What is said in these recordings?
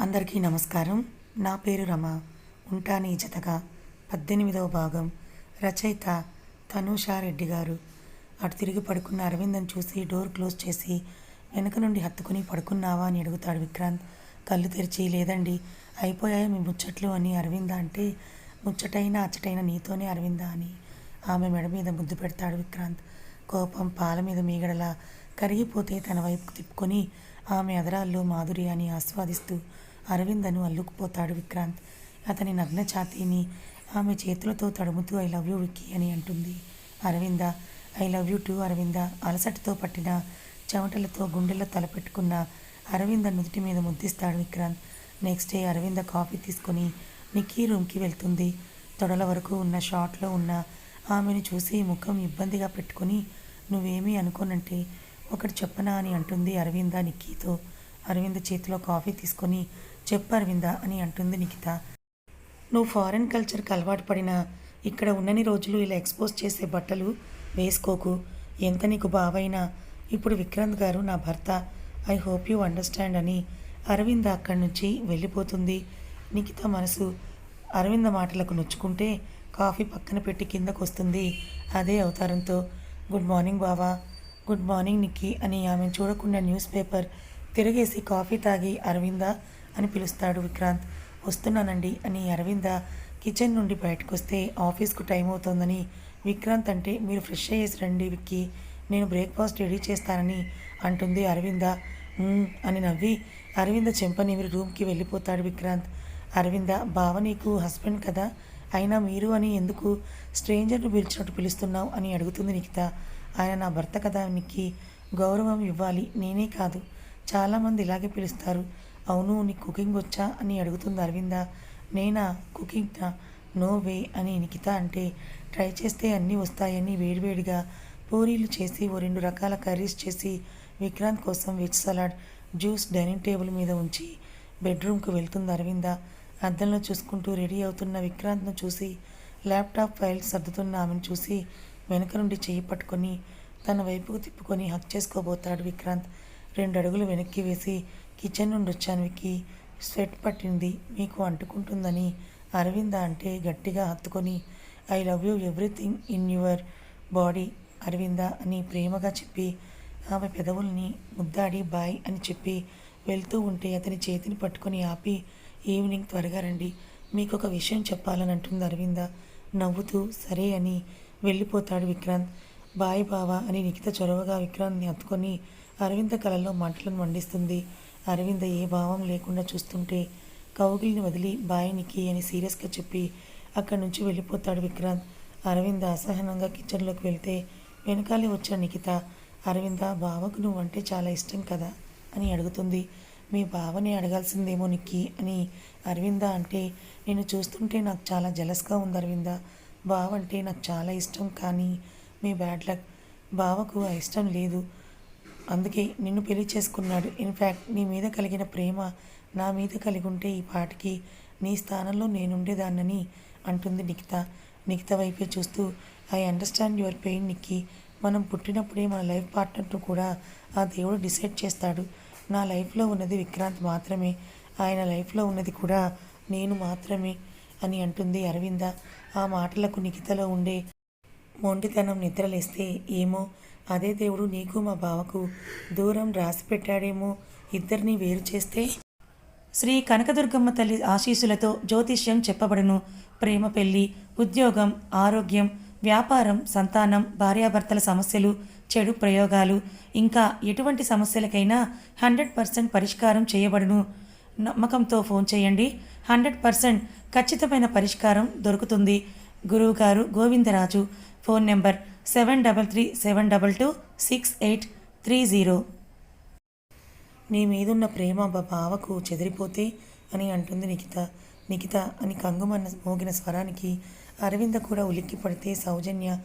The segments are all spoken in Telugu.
అందరికీ నమస్కారం. నా పేరు రమ. ఉంటాని జతగా పద్దెనిమిదవ భాగం రచయిత తనూషారెడ్డి గారు. అటు తిరిగి పడుకున్న అరవిందం చూసి డోర్ క్లోజ్ చేసి వెనక నుండి హత్తుకుని పడుకున్నావా అని అడుగుతాడు విక్రాంత్. కళ్ళు తెరిచి లేదండి అయిపోయాయి మీ ముచ్చట్లు అని అరవింద అంటే ముచ్చటైన అచ్చటైన నీతోనే అరవింద అని ఆమె మెడ మీద ముద్దు పెడతాడు విక్రాంత్. కోపం పాల మీద మీగడలా కరిగిపోతే తన వైపుకు తిప్పుకొని ఆమె అదరాల్లో మాధుర్యాన్ని ఆస్వాదిస్తూ అరవిందను అల్లుకుపోతాడు విక్రాంత్. అతని నగ్న ఛాతీని ఆమె చేతులతో తడుముతూ ఐ లవ్ యూ విక్కీ అని అంటుంది. Aravinda I love you too Aravinda అలసటతో పట్టిన చెమటలతో గుండెల్లో తలపెట్టుకున్న అరవింద నుదుటి మీద ముద్దిస్తాడు Vikrant. Next day Aravinda coffee తీసుకొని నిక్కీ రూమ్కి వెళ్తుంది. తొడల వరకు ఉన్న షాట్లో ఉన్న ఆమెను చూసి ముఖం ఇబ్బందిగా పెట్టుకొని నువ్వేమీ అనుకోనంటే ఒకటి చెప్పనా అని అంటుంది అరవింద నిక్కీతో. అరవింద చేతిలో కాఫీ తీసుకొని చెప్పు అరవింద అని అంటుంది నిఖిత. నువ్వు ఫారెన్ కల్చర్కి అలవాటు పడిన ఇక్కడ ఉన్నన్ని రోజులు ఇలా ఎక్స్పోజ్ చేసే బట్టలు వేసుకోకు. ఎంత నీకు బావైనా? ఇప్పుడు విక్రాంత్ గారు నా భర్త ఐ హోప్ యూ అండర్స్టాండ్ అని అరవింద అక్కడి నుంచి వెళ్ళిపోతుంది. నిఖిత మనసు అరవింద మాటలకు నొచ్చుకుంటే కాఫీ పక్కన పెట్టి కిందకు వస్తుంది అదే అవతారంతో. గుడ్ మార్నింగ్ బావా. గుడ్ మార్నింగ్ నిక్కి అని ఆమె చూడకుండా న్యూస్ పేపర్ తిరిగేసి కాఫీ తాగి అరవింద అని పిలుస్తాడు విక్రాంత్. వస్తున్నానండి అని అరవింద కిచెన్ నుండి బయటకు వస్తే ఆఫీస్కు టైం అవుతోందని విక్రాంత్ అంటే మీరు ఫ్రెష్ అయ్యేసి రండి విక్కి నేను బ్రేక్ఫాస్ట్ రెడీ చేస్తానని అంటుంది అరవింద. అని నవ్వి అరవింద చెంపని మీరు రూమ్కి వెళ్ళిపోతాడు విక్రాంత్. అరవింద బావ నీకు హస్బెండ్ కదా? అయినా మీరు అని ఎందుకు స్ట్రేంజర్ను పిలిచినట్టు పిలుస్తున్నావు? అని అడుగుతుంది నిఖిత. ఆయన నా భర్త కదా నిక్కి. గౌరవం ఇవ్వాలి. నేనే కాదు. చాలామంది ఇలాగే పిలుస్తారు. అవును నీకు కుకింగ్ వచ్చా అని అడుగుతుంది అరవింద. నేనా? Cooking no? వే అని నిఖిత అంటే ట్రై చేస్తే అన్నీ వస్తాయని వేడివేడిగా పూరీలు చేసి ఓ రెండు రకాల కర్రీస్ చేసి విక్రాంత్ కోసం veg salad juice dining table మీద ఉంచి బెడ్రూమ్కి వెళ్తుంది అరవింద. అద్దంలో చూసుకుంటూ రెడీ అవుతున్న విక్రాంత్ను చూసి ల్యాప్టాప్ ఫైల్స్ సర్దుతున్న ఆమెను చూసి వెనక నుండి చేయి పట్టుకొని తన వైపుకు తిప్పుకొని హక్ చేసుకోబోతాడు విక్రాంత్. రెండు అడుగులు వెనక్కి వేసి కిచెన్ నుండి వచ్చాను. స్వెట్ పట్టింది మీకు అంటుకుంటుందని. అరవింద అంటే గట్టిగా హత్తుకొని I love you everything in your body Aravinda అని ప్రేమగా చెప్పి ఆమె పెదవుల్ని ముద్దాడి బాయ్ అని చెప్పి వెళ్తూ ఉంటే అతని చేతిని పట్టుకొని ఆపి ఈవినింగ్ త్వరగా రండి మీకు ఒక విషయం చెప్పాలని అంటుంది అరవింద. నవ్వుతూ సరే అని వెళ్ళిపోతాడు విక్రాంత్. బాయ్ బావా అని నిఖిత చొరవగా విక్రాంత్ని హత్తుకొని అరవింద కళల్లో మంటలను మండిస్తుంది. అరవింద ఏ భావం లేకుండా చూస్తుంటే కౌగిలిని వదిలి బాయ్ నికి అని సీరియస్గా చెప్పి అక్కడి నుంచి వెళ్ళిపోతాడు విక్రాంత్. అరవింద అసహనంగా కిచెన్లోకి వెళ్తే వెనకాలే వచ్చాడు నిఖిత. అరవింద బావకు నువ్వంటే చాలా ఇష్టం కదా? అని అడుగుతుంది. మీ బావని అడగాల్సిందేమో నిక్కి అని అరవింద అంటే నేను చూస్తుంటే నాకు చాలా జలస్గా ఉంది అరవింద. బావ అంటే నాకు చాలా ఇష్టం కానీ మీ బ్యాడ్ లక్. బావకు ఆ ఇష్టం లేదు. అందుకే నిన్ను పెళ్ళి చేసుకున్నాడు. ఇన్ఫ్యాక్ట్ నీ మీద కలిగిన ప్రేమ నా మీద కలిగి ఉంటే ఈ పాటికి నీ స్థానంలో నేనుండేదాన్నని అంటుంది నిఖిత. నిఖిత వైపే చూస్తూ I understand your pain Nikki. మనం పుట్టినప్పుడే మన లైఫ్ పార్ట్నర్ను కూడా ఆ దేవుడు డిసైడ్ చేస్తాడు. నా లైఫ్లో ఉన్నది విక్రాంత్ మాత్రమే. ఆయన లైఫ్లో ఉన్నది కూడా నేను మాత్రమే అని అంటుంది అరవింద. ఆ మాటలకు నిఖితలో ఉండే మొండితనం నిద్రలేస్తే ఏమో అదే దేవుడు నీకు మా బావకు దూరం రాసి పెట్టాడేమో ఇద్దరిని వేరు చేస్తే? శ్రీ కనకదుర్గమ్మ తల్లి ఆశీస్సులతో జ్యోతిష్యం చెప్పబడును. ప్రేమ పెళ్ళి ఉద్యోగం ఆరోగ్యం వ్యాపారం సంతానం భార్యాభర్తల సమస్యలు చెడు ప్రయోగాలు ఇంకా ఎటువంటి సమస్యలకైనా హండ్రెడ్ పర్సెంట్ పరిష్కారం చేయబడును. నమ్మకంతో ఫోన్ చేయండి. హండ్రెడ్ పర్సెంట్ ఖచ్చితమైన పరిష్కారం దొరుకుతుంది. గురువుగారు Govindaraju phone number seven double three seven double two six eight three zero. నీ మీదున్న ప్రేమ భావకు బావకు చెదిరిపోతే అని అంటుంది నిఖిత. నిఖిత అని కంగుమన్న మోగిన స్వరానికి అరవింద కూడా ఉలిక్కి పడితే సౌజన్య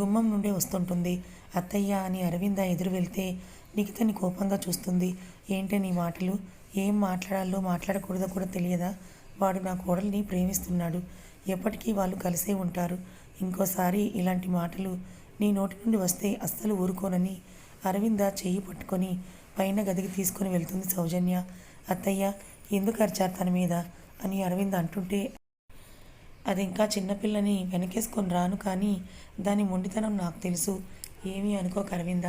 గుమ్మం నుండే వస్తుంటుంది. అత్తయ్య అని అరవింద ఎదురు వెళ్తే నిఖితని కోపంగా చూస్తుంది. ఏంటి నీ మాటలు? ఏం మాట్లాడాలో మాట్లాడకూడదో కూడా తెలియదా? వాడు నా కోడల్ని ప్రేమిస్తున్నాడు. ఎప్పటికీ వాళ్ళు కలిసే ఉంటారు. ఇంకోసారి ఇలాంటి మాటలు నీ నోటి నుండి వస్తే అస్సలు ఊరుకోనని అరవింద చెయ్యి పట్టుకొని పైన గదికి తీసుకొని వెళ్తుంది సౌజన్య. అత్తయ్య ఎందుకు అరిచారు తన మీద? అని అరవింద్ అంటుంటే అది ఇంకా చిన్నపిల్లని వెనకేసుకొని రాను కానీ దాని మొండితనం నాకు తెలుసు. ఏమీ అనుకోక అరవింద.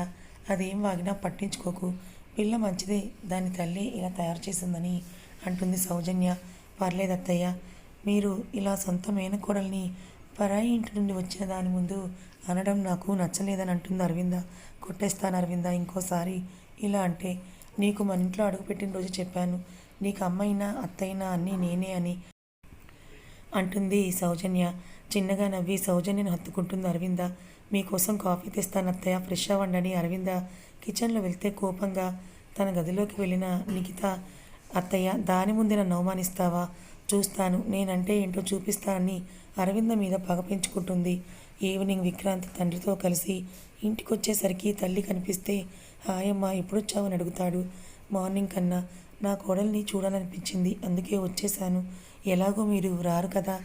అదేం వాగినా పట్టించుకోకు. పిల్ల మంచిదే దాని తల్లి ఇలా తయారు చేసిందని అంటుంది సౌజన్య. పర్లేదు అత్తయ్య మీరు ఇలా సొంత మేనకోడల్ని పరాయి ఇంటి నుండి వచ్చిన దాని ముందు అనడం నాకు నచ్చలేదని అంటుంది అరవింద. కొట్టేస్తాను అరవింద ఇంకోసారి. ఇలా అంటే నీకు మన ఇంట్లో అడుగుపెట్టిన రోజు చెప్పాను. నీకు అమ్మైనా అత్తైనా అన్నీ నేనే అని అంటుంది సౌజన్య. చిన్నగా నవ్వి సౌజన్యను హత్తుకుంటుంది అరవింద. మీకోసం కాఫీ తెస్తాను అత్తయ్య ఫ్రెష్ అవ్వండి అని అరవింద కిచెన్లో వెళ్తే కోపంగా తన గదిలోకి వెళ్ళిన నిఖిత అత్తయ్య దాని ముందే నన్ను అవమానిస్తావా? చూస్తాను. నేనంటే ఏంటో చూపిస్తానని అరవింద మీద పగ పెంచుకుంటుంది. ఈవినింగ్ విక్రాంత్ తండ్రితో కలిసి ఇంటికి వచ్చేసరికి తల్లి కనిపిస్తే హాయమ్మ ఎప్పుడొచ్చావని అడుగుతాడు. మార్నింగ్ కన్నా నా కోడల్ని చూడాలనిపించింది. అందుకే వచ్చేసాను ఎలాగో మీరు రారు కదా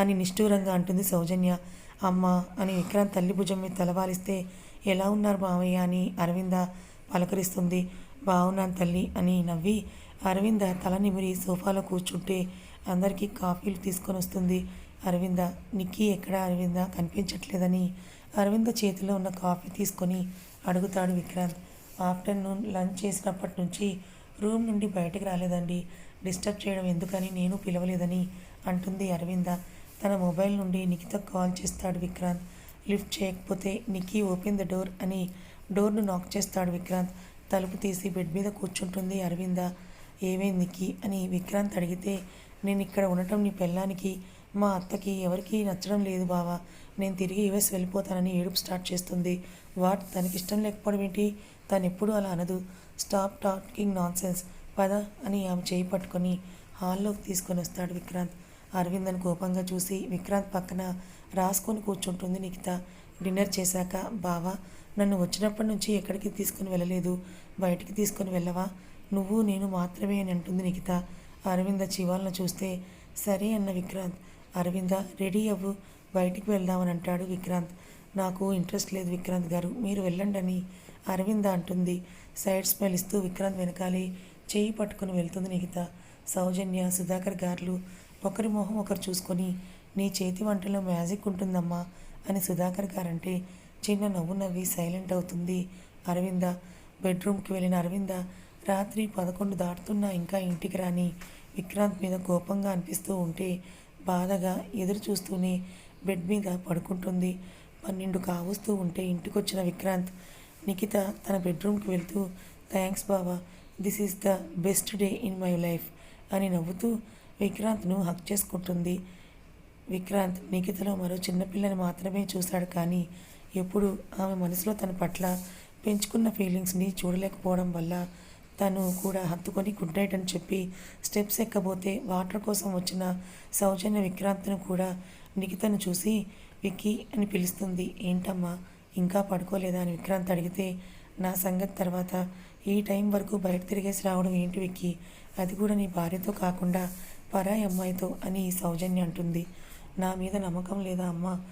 అని నిష్ఠూరంగా అంటుంది సౌజన్య. అమ్మ అని విక్రాంత్ తల్లి భుజం మీద తలవాలిస్తే ఎలా ఉన్నారు మామయ్య అని అరవింద పలకరిస్తుంది. బాగున్నాను తల్లి అని నవ్వి అరవింద తల నిమిరి సోఫాలో కూర్చుంటే అందరికీ కాఫీలు తీసుకొని వస్తుంది అరవింద నిక్కీ ఎక్కడ అరవింద కనిపించట్లేదని అరవింద చేతిలో ఉన్న కాఫీ తీసుకొని అడుగుతాడు విక్రాంత్. ఆఫ్టర్నూన్ లంచ్ చేసినప్పటి నుంచి రూమ్ నుండి బయటకు రాలేదండి. డిస్టర్బ్ చేయడం ఎందుకని నేను పిలవలేదని అంటుంది అరవింద. తన మొబైల్ నుండి నిఖితో కాల్ చేస్తాడు విక్రాంత్. లిఫ్ట్ చేయకపోతే నిక్కీ ఓపెన్ ద డోర్ అని డోర్ను నాక్ చేస్తాడు విక్రాంత్. తలుపు తీసి బెడ్ మీద కూర్చుంటుంది అరవింద. ఏమైంది నిక్కీ అని విక్రాంత్ అడిగితే నేను ఇక్కడ ఉండటం నీ పెళ్ళానికి మా అత్తకి ఎవరికీ నచ్చడం లేదు బావా. నేను తిరిగి యుఎస్ వెళ్ళిపోతానని ఏడుపు స్టార్ట్ చేస్తుంది. వాట్? తనకి ఇష్టం లేకపోవడం ఏంటి? తను ఎప్పుడు అలా అనదు. స్టాప్ టాకింగ్ నాన్ సెన్స్ పద అని ఆమె చేయి పట్టుకొని హాల్లోకి తీసుకొని వస్తాడు విక్రాంత్. అరవింద్ కోపంగా చూసి విక్రాంత్ పక్కన రాసుకొని కూర్చుంటుంది నిఖిత. డిన్నర్ చేశాక బావా నన్ను వచ్చినప్పటి నుంచి ఎక్కడికి తీసుకుని వెళ్ళలేదు. బయటికి తీసుకొని వెళ్ళవా? నువ్వు నేను మాత్రమే అని అంటుంది నిఖిత. అరవింద చివాలను చూస్తే సరే అన్న విక్రాంత్. అరవింద రెడీ అవ్వు బయటికి వెళ్దామని అంటాడు విక్రాంత్. నాకు ఇంట్రెస్ట్ లేదు విక్రాంత్ గారు మీరు వెళ్ళండి అని అరవింద అంటుంది. సైడ్ స్మెల్ ఇస్తూ విక్రాంత్ వెనకాలి చేయి పట్టుకుని వెళ్తుంది నిహిత సౌజన్య సుధాకర్ గారులు ఒకరి మొహం ఒకరు చూసుకొని నీ చేతి వంటలో మ్యాజిక్ ఉంటుందమ్మా అని సుధాకర్ గారంటే చిన్న నవ్వు నవ్వి సైలెంట్ అవుతుంది అరవింద. బెడ్రూమ్కి వెళ్ళిన అరవింద రాత్రి పదకొండు దాటుతున్నా ఇంకా ఇంటికి రాని విక్రాంత్ మీద కోపంగా అనిపిస్తూ ఉంటే బాధగా ఎదురు చూస్తూనే బెడ్ మీద పడుకుంటుంది. పన్నెండు కావస్తూ ఉంటే ఇంటికొచ్చిన విక్రాంత్ నిఖిత తన బెడ్రూమ్కి వెళ్తూ థ్యాంక్స్ బావా this is the best day in my life అని నవ్వుతూ విక్రాంత్ను హక్ చేసుకుంటుంది. విక్రాంత్ నిఖితలో మరో చిన్నపిల్లని మాత్రమే చూశాడు కానీ ఎప్పుడు ఆమె మనసులో తన పట్ల పెంచుకున్న ఫీలింగ్స్ని చూడలేకపోవడం వల్ల తను కూడా హత్తుకొని గుడ్ నైట్ అని చెప్పి స్టెప్స్ ఎక్కబోతే వాటర్ కోసం వచ్చిన సౌజన్య విక్రాంత్ను కూడా నిఖితను చూసి విక్కీ అని పిలుస్తుంది. ఏంటమ్మా ఇంకా పడుకోలేదా? అని విక్రాంత్ అడిగితే నా సంగతి తర్వాత. ఈ టైం వరకు బయట తిరిగేసి రావడం ఏంటి విక్కీ? అది కూడా నీ భార్యతో కాకుండా పరాయి అమ్మాయితో అని సౌజన్య అంటుంది. నా మీద నమ్మకం లేదా అమ్మా?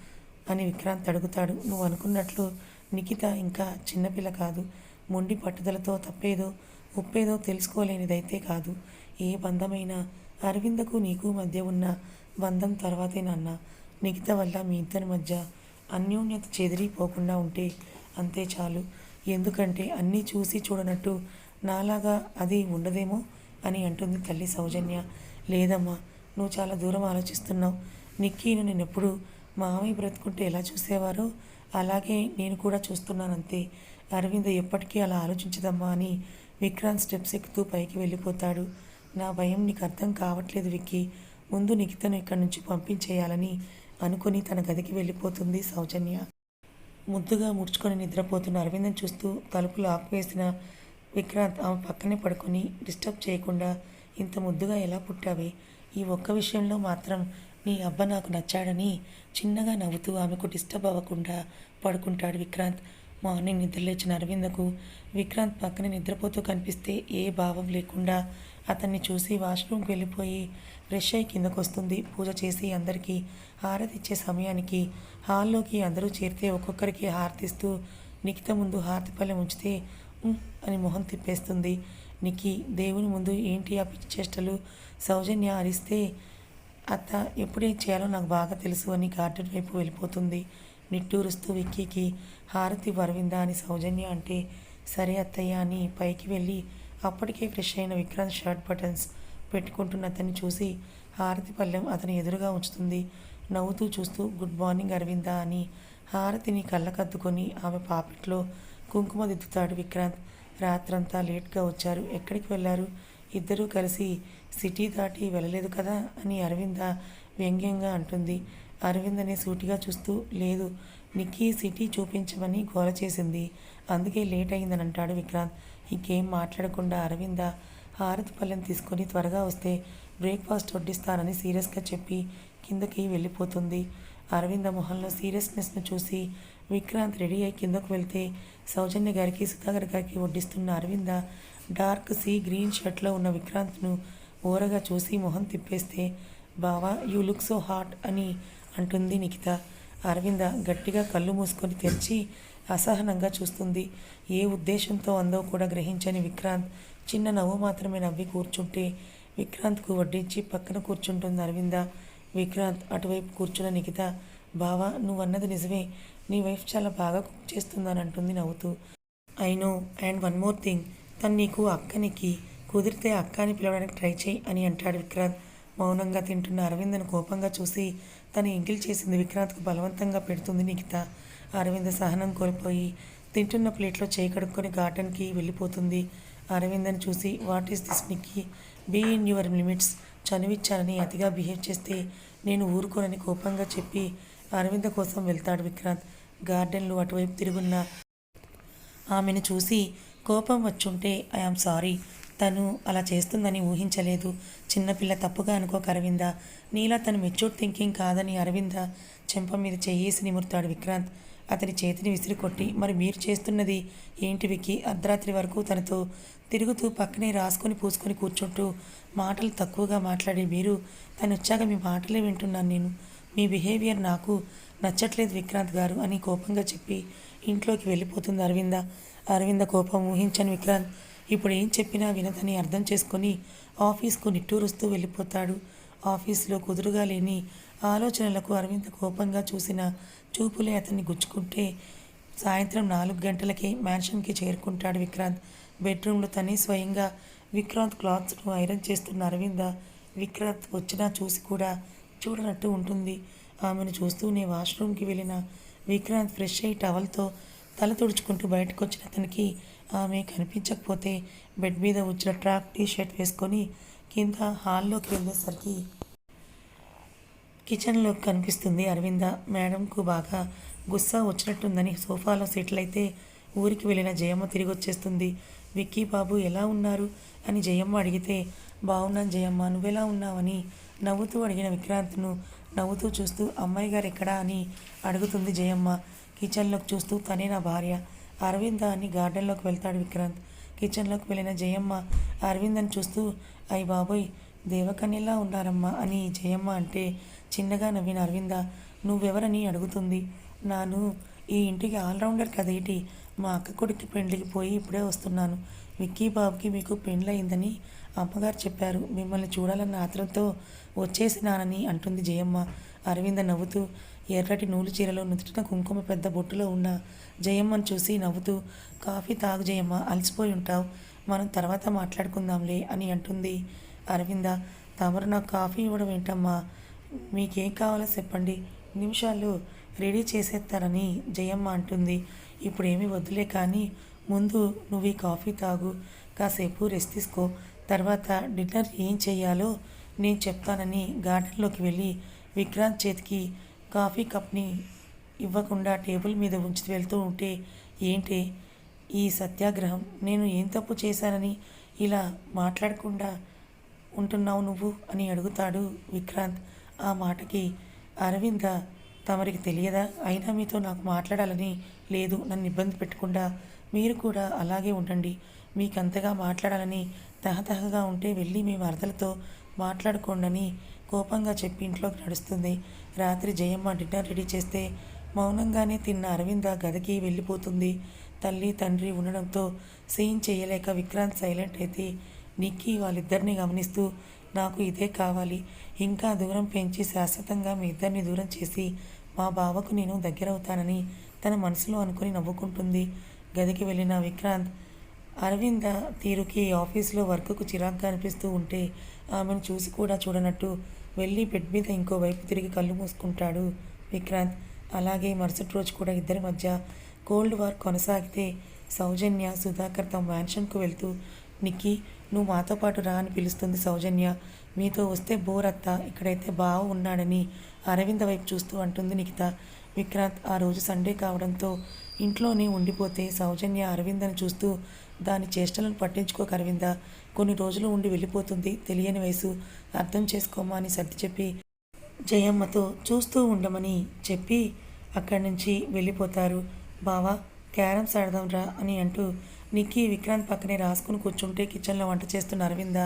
అని విక్రాంత్ అడుగుతాడు. నువ్వు అనుకున్నట్లు నిఖిత ఇంకా చిన్నపిల్ల కాదు. మొండి పట్టుదలతో తప్పేదో ఉప్పేదో తెలుసుకోలేనిదైతే కాదు. ఏ బంధమైనా అరవిందకు నీకు మధ్య ఉన్న బంధం తర్వాతే నాన్న. నిఖిత వల్ల మీ ఇద్దరి మధ్య అన్యోన్యత చెదిరిపోకుండా ఉంటే అంతే చాలు. ఎందుకంటే అన్నీ చూసి చూడనట్టు నాలాగా అది ఉండదేమో అని అంటుంది తల్లి సౌజన్య. లేదమ్మా నువ్వు చాలా దూరం ఆలోచిస్తున్నావు. నిక్కీను నేను ఎప్పుడు మామయ్య బ్రతుకుంటే ఎలా చూసేవారో అలాగే నేను కూడా చూస్తున్నానంతే. అరవింద్ ఎప్పటికీ అలా ఆలోచించదమ్మా అని విక్రాంత్ స్టెప్స్ ఎక్కుతూ పైకి వెళ్ళిపోతాడు. నా భయం నీకు అర్థం కావట్లేదు విక్కీ. ముందు నిఖితను ఇక్కడి నుంచి పంపించేయాలని అనుకుని తన గదికి వెళ్ళిపోతుంది సౌజన్య. ముద్దుగా ముడుచుకొని నిద్రపోతున్న అరవిందం చూస్తూ తలుపు లాక్ వేసిన విక్రాంత్ ఆమె పక్కనే పడుకొని డిస్టర్బ్ చేయకుండా ఇంత ముద్దుగా ఎలా పుట్టావే? ఈ ఒక్క విషయంలో మాత్రం నీ అబ్బ నాకు నచ్చాడని చిన్నగా నవ్వుతూ ఆమెకు డిస్టర్బ్ అవ్వకుండా పడుకుంటాడు విక్రాంత్. మార్నింగ్ నిద్రలేచిన అరవిందకు విక్రాంత్ పక్కన నిద్రపోతూ కనిపిస్తే ఏ భావం లేకుండా అతన్ని చూసి వాష్రూమ్కి వెళ్ళిపోయి ఫ్రెష్ అయి కిందకు వస్తుంది పూజ చేసి అందరికీ హారతి ఇచ్చే సమయానికి హాల్లోకి అందరూ చేరితే ఒక్కొక్కరికి హారతిస్తూ నిఖిత ముందు హారతి పళ్ళెం ఉంచితే అని మొహం తిప్పేస్తుంది. నిక్కి దేవుని ముందు ఏంటి ఆ పిచ్చి చేష్టలు? సౌజన్య అరిస్తే అత్త ఎప్పుడేం చేయాలో నాకు బాగా తెలుసు అని గార్డెన్ వైపు వెళ్ళిపోతుంది. నిట్టూరుస్తూ విక్కీకి హారతి వరవిందా అని సౌజన్య అంటే సరే అత్తయ్య అని పైకి వెళ్ళి అప్పటికే ఫ్రెష్ అయిన విక్రాంత్ షర్ట్ బటన్స్ పెట్టుకుంటున్న అతన్ని చూసి హారతి పళ్ళెం అతని ఎదురుగా ఉంచుతుంది. నవ్వుతూ చూస్తూ గుడ్ మార్నింగ్ అరవిందా అని హారతిని కళ్ళకద్దుకొని ఆమె పాపిట్లో కుంకుమ దిద్దుతాడు విక్రాంత్. రాత్రంతా లేట్గా వచ్చారు. ఎక్కడికి వెళ్ళారు? ఇద్దరూ కలిసి సిటీ దాటి వెళ్ళలేదు కదా అని అరవింద వ్యంగ్యంగా అంటుంది. అరవిందని సూటిగా చూస్తూ లేదు నిక్కీ సిటీ చూపించమని గోల చేసింది. అందుకే లేట్ అయిందని అంటాడు విక్రాంత్. ఇంకేం మాట్లాడకుండా అరవింద హారతి పళ్ళెం తీసుకొని త్వరగా వస్తే బ్రేక్ఫాస్ట్ వడ్డిస్తానని సీరియస్గా చెప్పి కిందకి వెళ్ళిపోతుంది. అరవింద మొహంలో సీరియస్నెస్ను చూసి విక్రాంత్ రెడీ అయి కిందకు వెళ్తే సౌజన్య గారికి సుధాకర్ గారికి వడ్డిస్తున్న అరవింద డార్క్ సీ గ్రీన్ షర్ట్లో ఉన్న విక్రాంత్ను ఓరగా చూసి మొహం తిప్పేస్తే బావా యూ లుక్ సో హాట్ అని అంటుంది నిఖిత. అరవింద గట్టిగా కళ్ళు మూసుకొని తెరిచి అసహనంగా చూస్తుంది. ఏ ఉద్దేశంతో అందో కూడా గ్రహించని విక్రాంత్ చిన్న నవ్వు మాత్రమే నవ్వి కూర్చుంటే విక్రాంత్కు వడ్డించి పక్కన కూర్చుంటుంది అరవింద. విక్రాంత్ అటువైపు కూర్చున్న నిఖిత బావా నువ్వన్నది నిజమే. నీ వైఫ్ చాలా బాగా కుక్ చేస్తుందని అంటుంది నవ్వుతూ. I know and one more thing తను నీకు అక్కనికి కుదిరితే అక్క అని పిలవడానికి ట్రై చేయి అని అంటాడు విక్రాంత్. మౌనంగా తింటున్న అరవిందను కోపంగా చూసి తను ఎంగిల్ చేసింది విక్రాంత్కు బలవంతంగా పెడుతుంది నిఖిత. అరవింద సహనం కోల్పోయి తింటున్న ప్లేట్లో చేయి కడుక్కొని గార్డెన్కి వెళ్ళిపోతుంది. అరవిందని చూసి what is this Nikki be in your limits. చనువిచ్చానని అతిగా బిహేవ్ చేస్తే నేను ఊరుకోనని కోపంగా చెప్పి అరవింద కోసం వెళ్తాడు విక్రాంత్. గార్డెన్లో అటువైపు తిరుగున్న ఆమెను చూసి కోపం వచ్చుంటే ఐఆమ్ సారీ. తను అలా చేస్తుందని ఊహించలేదు. చిన్నపిల్ల తప్పుగా అనుకోక అరవింద. నీలా తను మెచ్యూర్ థింకింగ్ కాదని అరవింద చెంప మీద చెయ్యేసి నిమురుతాడు విక్రాంత్. అతని చేతిని విసిరి కొట్టి మరి మీరు చేస్తున్నది ఏంటి వికి అర్ధరాత్రి వరకు తనతో తిరుగుతూ పక్కనే రాసుకొని పూసుకొని కూర్చుంటూ మాటలు తక్కువగా మాట్లాడే మీరు తను వచ్చాక మీ మాటలే వింటున్నాను నేను. మీ బిహేవియర్ నాకు నచ్చట్లేదు విక్రాంత్ గారు అని కోపంగా చెప్పి ఇంట్లోకి వెళ్ళిపోతుంది అరవింద. అరవింద కోపం ఊహించని విక్రాంత్ ఇప్పుడు ఏం చెప్పినా వినదని అర్థం చేసుకొని ఆఫీస్కు నిట్టూరుస్తూ వెళ్ళిపోతాడు. ఆఫీస్లో కుదురుగా లేని ఆలోచనలకు అరవింద కోపంగా చూసిన చూపులే అతన్ని గుచ్చుకుంటే సాయంత్రం నాలుగు గంటలకే మ్యాన్షన్కి చేరుకుంటాడు విక్రాంత్. బెడ్రూమ్లో తనే స్వయంగా విక్రాంత్ క్లాత్స్ను ఐరన్ చేస్తున్న అరవింద విక్రాంత్ వచ్చినా చూసి కూడా చూడనట్టు ఉంటుంది. ఆమెను చూస్తూనే వాష్రూమ్కి వెళ్ళిన విక్రాంత్ ఫ్రెష్ అయ్యి టవల్తో తల తుడుచుకుంటూ బయటకు వచ్చిన అతనికి ఆమె కనిపించకపోతే బెడ్ మీద వచ్చిన ట్రాక్ టీ షర్ట్ వేసుకొని కింద హాల్లోకి వెళ్ళేసరికి కిచెన్లో కనిపిస్తుంది అరవింద. మేడంకు బాగా గుస్సా వచ్చినట్టుందని సోఫాలో సెటిల్ అయితే ఊరికి వెళ్ళిన జయమ్మ తిరిగి వచ్చేస్తుంది విక్కీ బాబు ఎలా ఉన్నారు? అని జయమ్మ అడిగితే బాగున్నాను జయమ్మ నువ్వెలా ఉన్నావని నవ్వుతూ అడిగిన విక్రాంత్ను నవ్వుతూ చూస్తూ అమ్మాయి గారు ఎక్కడా? అని అడుగుతుంది జయమ్మ. కిచెన్లోకి చూస్తూ తనే నా భార్య. అరవింద అని గార్డెన్లోకి వెళ్తాడు విక్రాంత్. కిచెన్లోకి వెళ్ళిన జయమ్మ అరవిందని చూస్తూ అయ్య బాబోయ్ దేవకన్యలా ఉన్నారమ్మా అని జయమ్మ అంటే చిన్నగా నవ్విన అరవింద నువ్వెవరని అడుగుతుంది? నాను ఈ ఇంటికి ఆల్రౌండర్ కదేటి? మా అక్క కొడుకు పెండ్లికి పోయి ఇప్పుడే వస్తున్నాను. విక్కీ బాబుకి మీకు పెండ్లయిందని అమ్మగారు చెప్పారు. మిమ్మల్ని చూడాలన్న ఆత్రంతో వచ్చేసినానని అంటుంది జయమ్మ. అరవింద నవ్వుతూ ఎర్రటి నూలు చీరలో నుదుటిన కుంకుమ పెద్ద బొట్టులో ఉన్న జయమ్మను చూసి నవ్వుతూ కాఫీ తాగు జయమ్మ అలసిపోయి ఉంటావు. మనం తర్వాత మాట్లాడుకుందాంలే అని అంటుంది. అరవింద తమరు నాకు కాఫీ ఇవ్వడం ఏంటమ్మా? మీకేం కావాలో చెప్పండి. నిమిషాలు రెడీ చేసేస్తానని జయమ్మ అంటుంది. ఇప్పుడు ఏమీ వద్దులే కానీ ముందు నువ్వు ఈ కాఫీ తాగు. కాసేపు రెస్ట్ తీసుకో. తర్వాత డిన్నర్ ఏం చేయాలో నేను చెప్తానని గార్డెన్లోకి వెళ్ళి విక్రాంత్ చేతికి కాఫీ కప్ని ఇవ్వకుండా టేబుల్ మీద ఉంచి వెళ్తూ ఉంటే ఏంటి? ఈ సత్యాగ్రహం. నేను ఏం తప్పు చేశానని ఇలా మాట్లాడకుండా ఉంటున్నావు నువ్వు? అని అడుగుతాడు విక్రాంత్. ఆ మాటకి అరవింద తమరికి తెలియదా? అయినా మీతో నాకు మాట్లాడాలని లేదు. నన్ను ఇబ్బంది పెట్టకుండా మీరు కూడా అలాగే ఉండండి. మీకు అంతగా మాట్లాడాలని తహతహగా ఉంటే వెళ్ళి మీ వరదలతో మాట్లాడుకోండని కోపంగా చెప్పి ఇంట్లోకి నడుస్తుంది. రాత్రి జయమ్మ డిన్నర్ రెడీ చేస్తే మౌనంగానే తిన్న అరవింద గదికి వెళ్ళిపోతుంది. తల్లి తండ్రి ఉండడంతో సీన్ చేయలేక విక్రాంత్ సైలెంట్ అయితే నిక్కీ వాళ్ళిద్దరిని గమనిస్తూ నాకు ఇదే కావాలి. ఇంకా దూరం పెంచి శాశ్వతంగా మీ ఇద్దరిని దూరం చేసి మా బావకు నేను దగ్గరవుతానని తన మనసులో అనుకుని నవ్వుకుంటుంది. గదికి వెళ్ళిన విక్రాంత్ అరవింద తీరుకి ఆఫీస్లో వర్క్కు చిరాగ్గా అనిపిస్తూ ఉంటే ఆమెను చూసి కూడా చూడనట్టు వెళ్ళి బెడ్ మీద ఇంకో వైపు తిరిగి కళ్ళు మూసుకుంటాడు విక్రాంత్. అలాగే మరుసటి రోజు కూడా ఇద్దరి మధ్య కోల్డ్ వార్ కొనసాగితే సౌజన్య సుధాకర్ తమ మ్యాన్షన్కు వెళ్తూ నిక్కీ నువ్వు మాతో పాటు రా అని పిలుస్తుంది సౌజన్య. మీతో వస్తే బోర్ అత్త ఇక్కడైతే బావ ఉన్నాడని అరవింద వైపు చూస్తూ అంటుంది నిఖిత. విక్రాంత్ ఆ రోజు సండే కావడంతో ఇంట్లోనే ఉండిపోతే సౌజన్య అరవిందని చూస్తూ దాని చేష్టలను పట్టించుకోక అరవింద. కొన్ని రోజులు ఉండి వెళ్ళిపోతుంది. తెలియని వయసు. అర్థం చేసుకోమా అని సర్ది చెప్పి జయమ్మతో చూస్తూ ఉండమని చెప్పి అక్కడి నుంచి వెళ్ళిపోతారు. బావా క్యారమ్స్ ఆడదాంరా అని అంటూ నిక్కీ విక్రాంత్ పక్కనే రాసుకుని కూర్చుంటే కిచెన్లో వంట చేస్తున్న అరవింద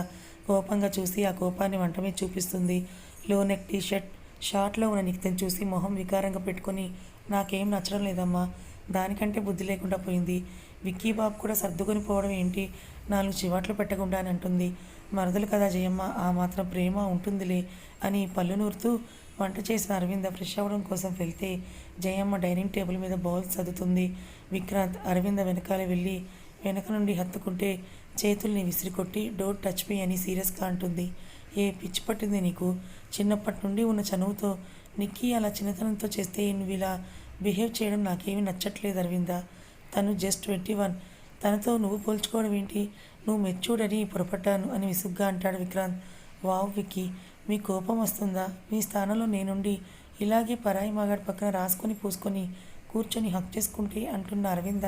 కోపంగా చూసి ఆ కోపాన్ని వంట మీద చూపిస్తుంది. లో నెక్ టీ షర్ట్ షార్ట్లో ఉన్న నిక్తని చూసి మొహం వికారంగా పెట్టుకొని నాకేం నచ్చడం లేదమ్మా. దానికంటే బుద్ధి లేకుండా పోయింది. విక్కీ బాబు కూడా సర్దుకొని పోవడం ఏంటి? నాలుగు చివాట్లు పెట్టకుండా అని అంటుంది. మరదలు కదా జయమ్మ ఆ మాత్రం ప్రేమ ఉంటుందిలే అని పళ్ళు నూరుతూ వంట చేసిన అరవింద ఫ్రెష్ అవ్వడం కోసం వెళ్తే జయమ్మ డైనింగ్ టేబుల్ మీద బౌల్స్ చదువుతుంది విక్రాంత్ అరవింద వెనకాల వెళ్ళి వెనక నుండి హత్తుకుంటే చేతుల్ని విసిరికొట్టి డోర్ టచ్ మీ అని సీరియస్గా అంటుంది. ఏ పిచ్చి పట్టింది నీకు? చిన్నప్పటి నుండి ఉన్న చనువుతో నిక్కీ అలా చిన్నతనంతో చేస్తే నువ్వు ఇలా బిహేవ్ చేయడం నాకేమీ నచ్చట్లేదు అరవింద. తను జస్ట్ ట్వంటీ వన్. తనతో నువ్వు పోల్చుకోవడం ఏంటి? నువ్వు మెచ్యూర్డ్ పొరపడ్డాను అని విసుగ్గా అంటాడు విక్రాంత్. వావ్ విక్కీ మీ కోపం వస్తుందా? మీ స్థానంలో నేనుండి ఇలాగే పరాయి మగాడి పక్కన రాసుకొని పూసుకొని కూర్చొని హక్ చేసుకుంటే అంటున్న అరవింద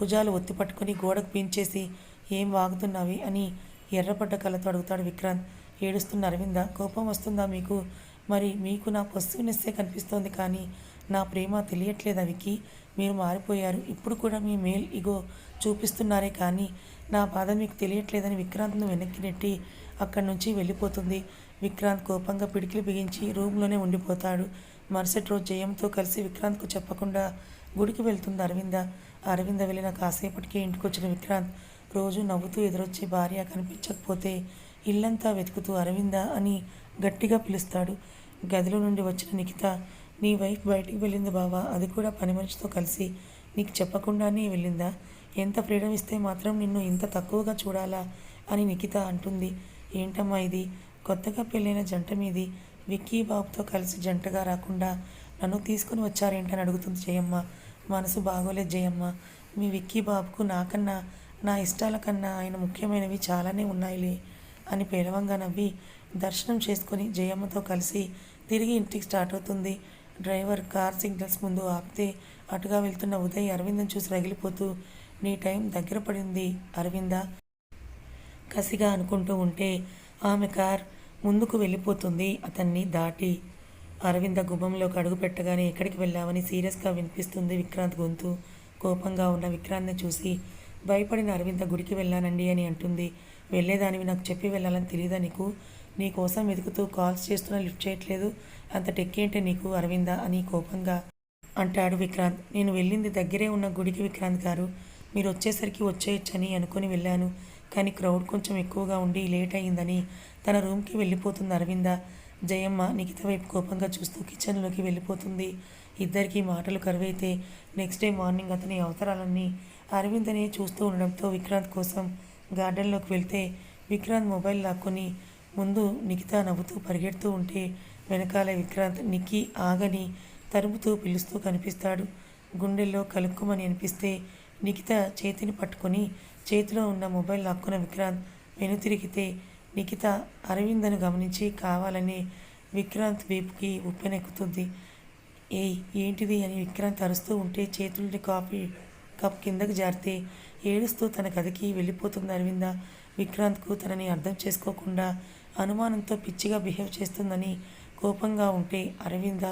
భుజాలు ఒత్తి పట్టుకొని గోడకు పీంచేసి ఏం వాగుతున్నావి? అని ఎర్రపడ్డ కళ్ళతో అడుగుతాడు విక్రాంత్. ఏడుస్తున్న అరవింద కోపం వస్తుందా మీకు? మరి మీకు నా పొస్సివ్నెస్సే కనిపిస్తోంది కానీ నా ప్రేమ తెలియట్లేదు అవికి. మీరు మారిపోయారు. ఇప్పుడు కూడా మీ మేల్ ఇగో చూపిస్తున్నారే కానీ నా బాధ మీకు తెలియట్లేదని విక్రాంత్ను వెనక్కి నెట్టి అక్కడి నుంచి వెళ్ళిపోతుంది. విక్రాంత్ కోపంగా పిడికిలు బిగించి రూమ్లోనే ఉండిపోతాడు. మరుసటి రోజు జయంతో కలిసి విక్రాంత్కు చెప్పకుండా గుడికి వెళ్తుంది అరవింద. అరవింద వెళ్ళిన కాసేపటికి ఇంటికి వచ్చిన విక్రాంత్ రోజు నవ్వుతూ ఎదురొచ్చే భార్య కనిపించకపోతే ఇల్లంతా వెతుకుతూ అరవింద అని గట్టిగా పిలుస్తాడు. గదిలో నుండి వచ్చిన నిఖిత నీ వైఫ్ బయటికి వెళ్ళింది బావా. అది కూడా పని మనిషితో కలిసి. నీకు చెప్పకుండానే వెళ్ళిందా? ఎంత ఫ్రీడమ్ ఇస్తే మాత్రం నిన్ను ఇంత తక్కువగా చూడాలా అని నిఖిత అంటుంది. ఏంటమ్మా ఇది? కొత్తగా పెళ్ళైన జంట మీది. విక్కీ బాబుతో కలిసి జంటగా రాకుండా నన్ను తీసుకుని వచ్చారేంటని అడుగుతుంది జయమ్మ. మనసు బాగోలేదు జయమ్మ. మీ విక్కీ బాబుకు నాకన్నా నా ఇష్టాల కన్నా ఆయన ముఖ్యమైనవి చాలానే ఉన్నాయిలే అని పేలవంగా నవ్వి దర్శనం చేసుకొని జయమ్మతో కలిసి తిరిగి ఇంటికి స్టార్ట్ అవుతుంది. డ్రైవర్ కార్ సిగ్నల్స్ ముందు ఆపితే అటుగా వెళ్తున్న ఉదయ్ అరవిందం చూసి రగిలిపోతూ నీ టైం దగ్గర పడింది అరవింద కసిగా అనుకుంటూ ఉంటే ఆమె కార్ ముందుకు వెళ్ళిపోతుంది అతన్ని దాటి అరవింద గుమ్మంలోకి అడుగు పెట్టగానే ఎక్కడికి వెళ్ళామని సీరియస్గా వినిపిస్తుంది విక్రాంత్ గొంతు. కోపంగా ఉన్న విక్రాంత్ని చూసి భయపడిన అరవింద గుడికి వెళ్ళానండి అని అంటుంది. వెళ్ళేదానివి నాకు చెప్పి వెళ్ళాలని తెలియదా నీకు? నీ కోసం వెతుకుతూ కాల్స్ చేస్తున్నా లిఫ్ట్ చేయట్లేదు. అంత టెక్కేంటే నీకు అరవిందా? అని కోపంగా అంటాడు విక్రాంత్. నేను వెళ్ళింది దగ్గరే ఉన్న గుడికి విక్రాంత్ గారు. మీరు వచ్చేసరికి వచ్చేయచ్చని అనుకుని వెళ్ళాను. కానీ క్రౌడ్ కొంచెం ఎక్కువగా ఉండి లేట్ అయ్యిందని తన రూమ్కి వెళ్ళిపోతుంది అరవింద. జయమ్మ నిఖిత వైపు కోపంగా చూస్తూ కిచెన్లోకి వెళ్ళిపోతుంది. ఇద్దరికీ మాటలు కరువైతే నెక్స్ట్ డే మార్నింగ్ అతని అవసరాలన్నీ అరవిందనే చూస్తూ ఉండడంతో విక్రాంత్ కోసం గార్డెన్లోకి వెళ్తే విక్రాంత్ మొబైల్ లాక్కొని ముందు నిఖిత నవ్వుతూ పరిగెడుతూ ఉంటే వెనకాల విక్రాంత్ నిక్కి ఆగని తరుముతూ పిలుస్తూ కనిపిస్తాడు. గుండెల్లో కలుక్కుమని అనిపిస్తే నిఖిత చేతిని పట్టుకొని చేతిలో ఉన్న మొబైల్ లాక్కున్న విక్రాంత్ వెనుతిరిగితే నిఖిత అరవిందను గమనించి కావాలని విక్రాంత్ వీపుకి ఉప్పెనెక్కుతుంది. ఏయ్ ఏంటిది అని విక్రాంత్ అరుస్తూ ఉంటే చేతుల్ని కాఫీ కప్ కిందకు జారితే ఏడుస్తూ తన గదికి వెళ్ళిపోతుంది అరవింద. విక్రాంత్కు తనని అర్థం చేసుకోకుండా అనుమానంతో పిచ్చిగా బిహేవ్ చేస్తుందని కోపంగా ఉంటే అరవింద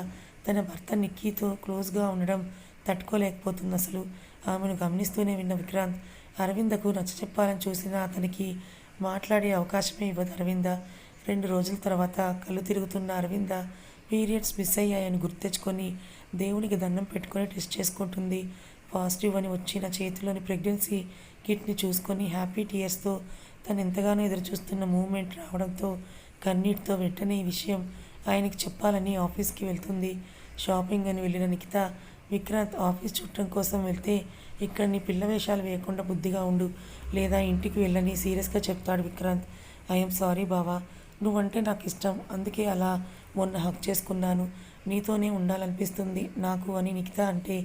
తన భర్త నిక్కీతో క్లోజ్గా ఉండడం తట్టుకోలేకపోతుంది అసలు. ఆమెను గమనిస్తూనే విన్న విక్రాంత్ అరవిందకు నచ్చ చెప్పాలని చూసినా అతనికి మాట్లాడే అవకాశమే ఇవ్వదు అరవింద. రెండు రోజుల తర్వాత కళ్ళు తిరుగుతున్న అరవింద పీరియడ్స్ మిస్ అయ్యాయని గుర్తెచ్చుకొని దేవునికి దండం పెట్టుకొని టెస్ట్ చేసుకుంటుంది. పాజిటివ్ అని వచ్చిన చేతిలోని ప్రెగ్నెన్సీ కిట్ని చూసుకొని హ్యాపీ టీయర్స్తో తను ఎంతగానో ఎదురుచూస్తున్న మూమెంట్ రావడంతో కన్నీటితో వెంటనే ఈ విషయం ఆయనకి చెప్పాలని ఆఫీస్కి వెళ్తుంది. షాపింగ్ అని వెళ్ళిన నిఖిత విక్రాంత్ ఆఫీస్ చుట్టం కోసం వెళ్తే ఇక్కడ నీ పిల్ల వేషాలు వేయకుండా బుద్ధిగా ఉండు లేదా ఇంటికి వెళ్ళని సీరియస్గా చెప్తాడు విక్రాంత్. ఐఎమ్ సారీ బావా నువ్వంటే నాకు ఇష్టం అందుకే అలా మొన్న హక్ చేసుకున్నాను. నీతోనే ఉండాలనిపిస్తుంది నాకు అని నిఖిత అంటే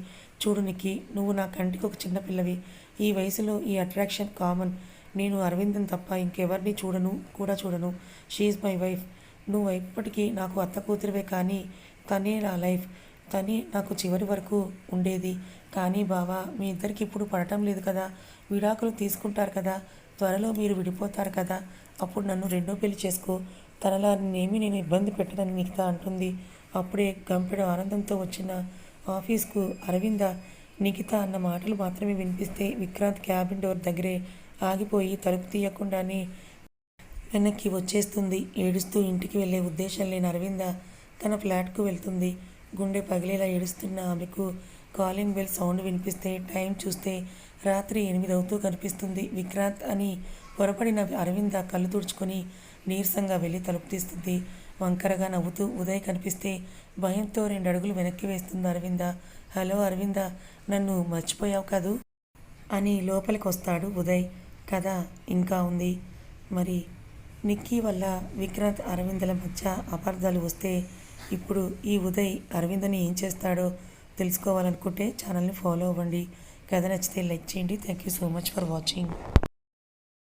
చూడు నికి నువ్వు నా కంటికి ఒక చిన్న పిల్లవి. ఈ వయసులో ఈ అట్రాక్షన్ కామన్. నేను అరవిందం తప్ప ఇంకెవరిని చూడను కూడా చూడను. షీఈ్ మై వైఫ్ నువ్వు ఇప్పటికీ నాకు అత్త కూతురివే కానీ తనే నా లైఫ్ తనే నాకు చివరి వరకు ఉండేది. కానీ బావా మీ ఇద్దరికి ఇప్పుడు పడటం లేదు కదా. విడాకులు తీసుకుంటారు కదా. త్వరలో మీరు విడిపోతారు కదా. అప్పుడు నన్ను రెండో పెళ్ళి చేసుకో. తనలా నేమి నేను ఇబ్బంది పెట్టనని నిఖిత అంటుంది. అప్పుడే గంపెడు ఆనందంతో వచ్చిన ఆఫీస్కు అరవింద నిఖిత అన్న మాటలు మాత్రమే వినిపిస్తే విక్రాంత్ క్యాబిన్ డోర్ దగ్గరే ఆగిపోయి తలుపు తీయకుండానే వెనక్కి వచ్చేస్తుంది. ఏడుస్తూ ఇంటికి వెళ్ళే ఉద్దేశం లేని అరవింద తన ఫ్లాట్కు వెళ్తుంది. గుండె పగిలేలా ఏడుస్తున్న ఆమెకు కాలింగ్ బెల్ సౌండ్ వినిపిస్తే టైం చూస్తే రాత్రి ఎనిమిది అవుతూ కనిపిస్తుంది. విక్రాంత్ అని పొరపడిన అరవింద కళ్ళు తుడుచుకొని నీరసంగా వెళ్ళి తలుపు తీస్తుంది. వంకరగా నవ్వుతూ ఉదయ్ కనిపిస్తే భయంతో రెండు అడుగులు వెనక్కి వేస్తుంది అరవింద. హలో అరవింద నన్ను మర్చిపోయావు కాదు? అని లోపలికి వస్తాడు ఉదయ్. కథ ఇంకా ఉంది. మరి నిక్కీ వల్ల విక్రాంత్ అరవిందల మధ్య అపార్థాలు వస్తే ఇప్పుడు ఈ ఉదయ్ అరవిందని ఏం చేస్తాడో తెలుసుకోవాలనుకుంటే ఛానల్ని ఫాలో అవ్వండి. కథ నచ్చితే లైక్ చేయండి. Thank you so much for watching.